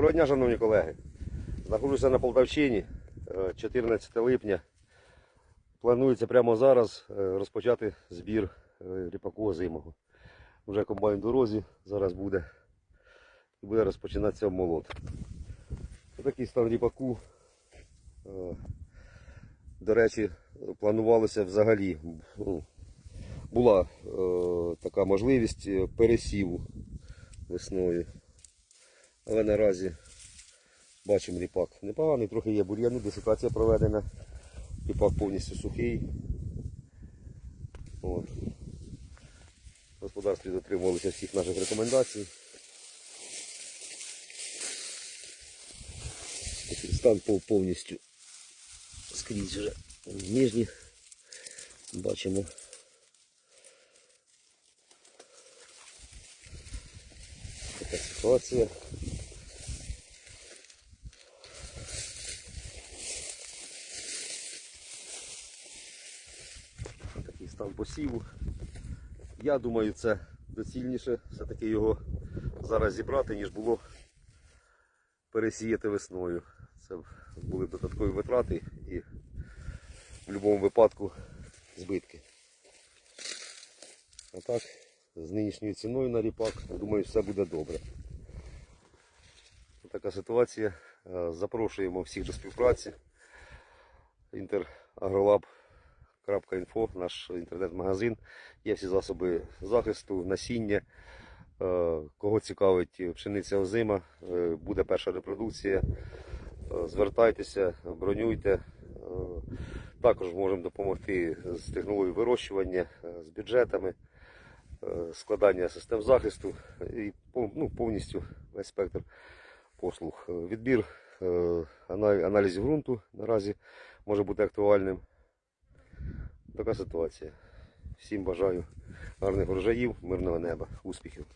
Доброго дня, шановні колеги. Знаходжуся на Полтавщині, е, 14 липня. Планується прямо зараз е, розпочати збір е, ріпаку озимого. Вже комбайн в дорозі зараз буде. І буде розпочинатися обмолот. Такий стан ріпаку. Е, До речі, планувалося взагалі. ну, Була е, така можливість е, пересіву весною. Але наразі бачимо ріпак непоганий, трохи є бур'яну, десикація проведена. Ріпак повністю сухий. От. Господарстві дотримувалися всіх наших рекомендацій. Стан повністю скрізь вже ніжні. Бачимо. Така ситуація. Стан посіву. Я думаю, це доцільніше все-таки його зараз зібрати, ніж було пересіяти весною. Це були додаткові витрати і в будь-якому випадку збитки. А так, з нинішньою ціною на ріпак, думаю, все буде добре. Така ситуація. Е, Запрошуємо всіх до співпраці. Інтерагролаб.інфо, наш інтернет-магазин. Є всі засоби захисту, насіння. Е, Кого цікавить пшениця озима, е, буде перша репродукція. Е, Звертайтеся, бронюйте. Також можемо допомогти з технологією вирощування, з бюджетами, складання систем захисту і ну, повністю весь спектр послуг. Відбір аналізів ґрунту наразі може бути актуальним. Така ситуація. Всім бажаю гарних врожаїв, мирного неба, успіхів.